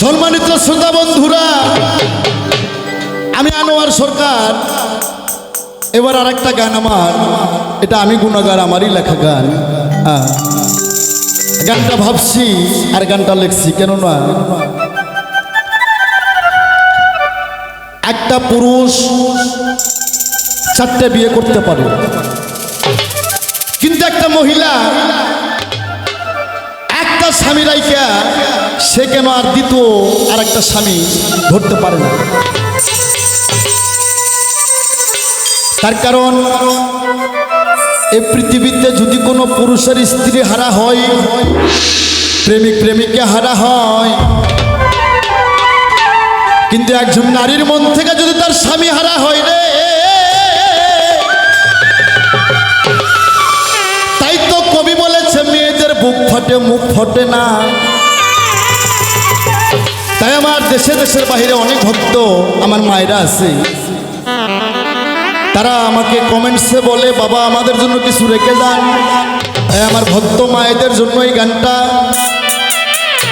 সম্মানিত শ্রোতা বন্ধুরা, আমি আনোয়ার সরকার এবার আর একটা গান আমার, এটা আমি গুণাগার, আমারই লেখা গান। গানটা ভাবছি আর গানটা লিখছি কেননা একটা পুরুষ চারটে বিয়ে করতে পারে, কিন্তু একটা মহিলা, একটা স্বামী রাইকা সে কেন আর দ্বিতীয় আর একটা স্বামী ধরতে পারে না? তার কারণ এই পৃথিবীতে যদি কোনো পুরুষের স্ত্রী হারা হয়, প্রেমিক প্রেমিকা হারা হয়, কিন্তু একজন নারীর মন থেকে যদি তার স্বামী হারা হয় রে, তাই তো কবি বলেছে, মেয়েদের বুক ফটে, মুখ ফটে না। তাই আমার দেশে, দেশের বাইরে অনেক ভক্ত আমার মায়েরা আছে। তারা আমাকে কমেন্টসে বলে, বাবা, আমাদের জন্য কিছু রেখে যান। তাই আমার ভক্ত মায়েদের জন্য এই গানটা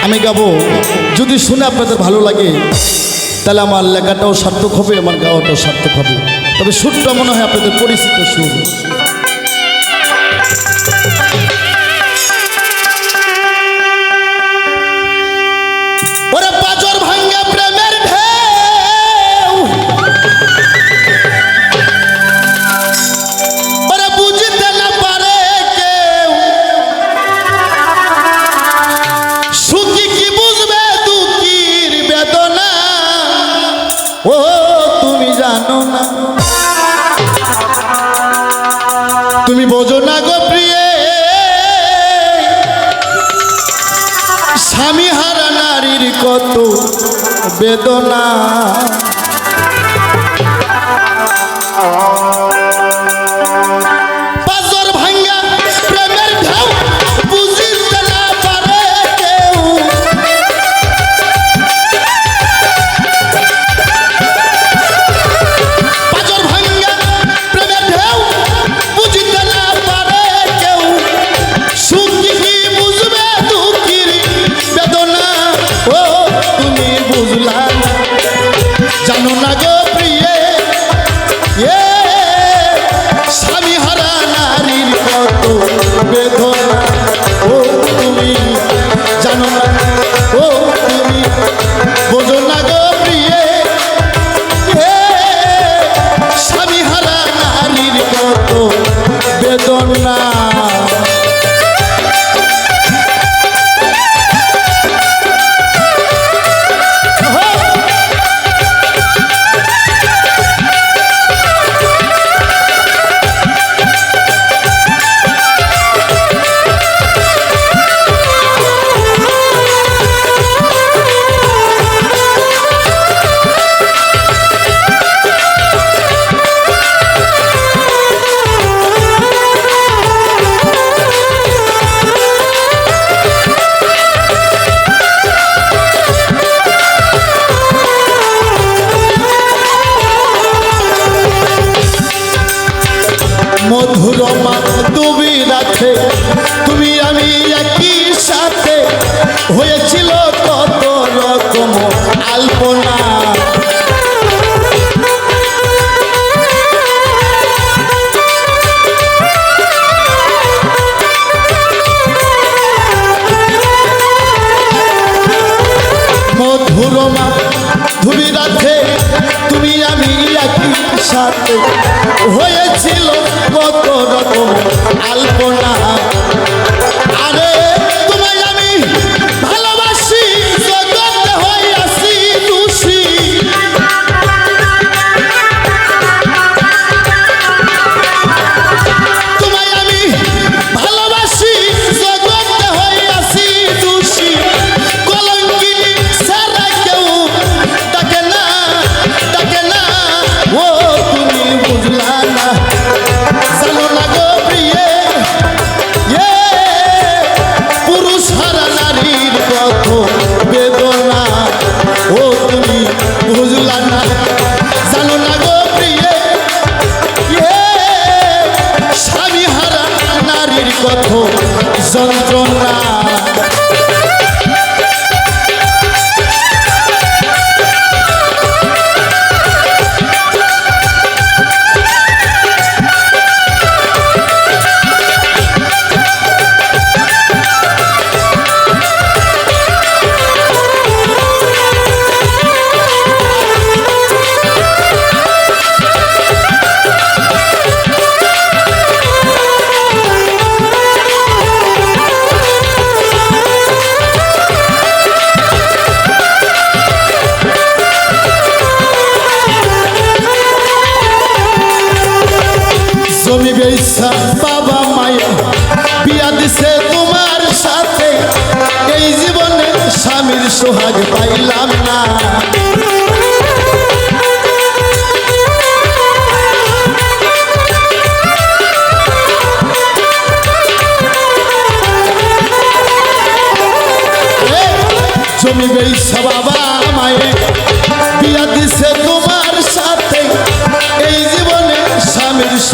আমি গাবো। যদি শুনে আপনাদের ভালো লাগে, তাহলে আমার লেখাটাও সার্থক হবে, আমার গাওয়াটাও সার্থক হবে। তবে সুরটা মনে হয় আপনাদের পরিচিত সুর। জানো না। তুমি বোঝো না গো প্রিয়ে। স্বামী হারা নারীর কত বেদনা। মধুর তুমি রাখে তুমি আমি একই সাথে। হয়েছিল কত রকম আলপনা সাথে হয়েছিল কত রকম আলপনা।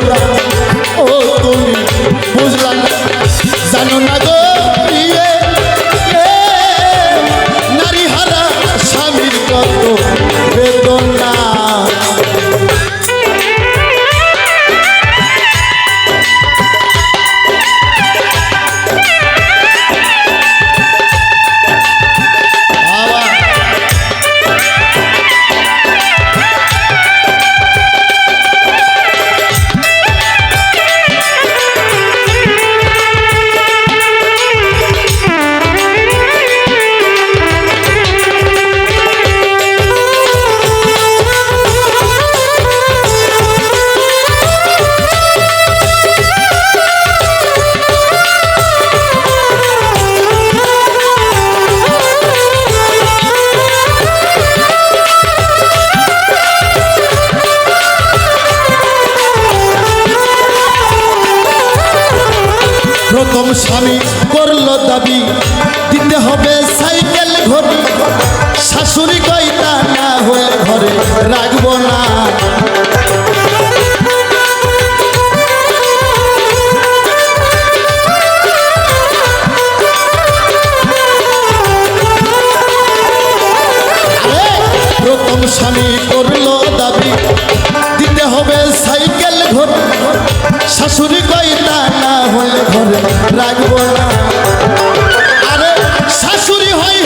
sobrar. স্বামী করল দাবি দিতে হবে সাইকেল ঘড়ি। শাশুড়ি হয়ে ঘরে রাখব না। আরে শাশুড়ি হয়ে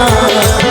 না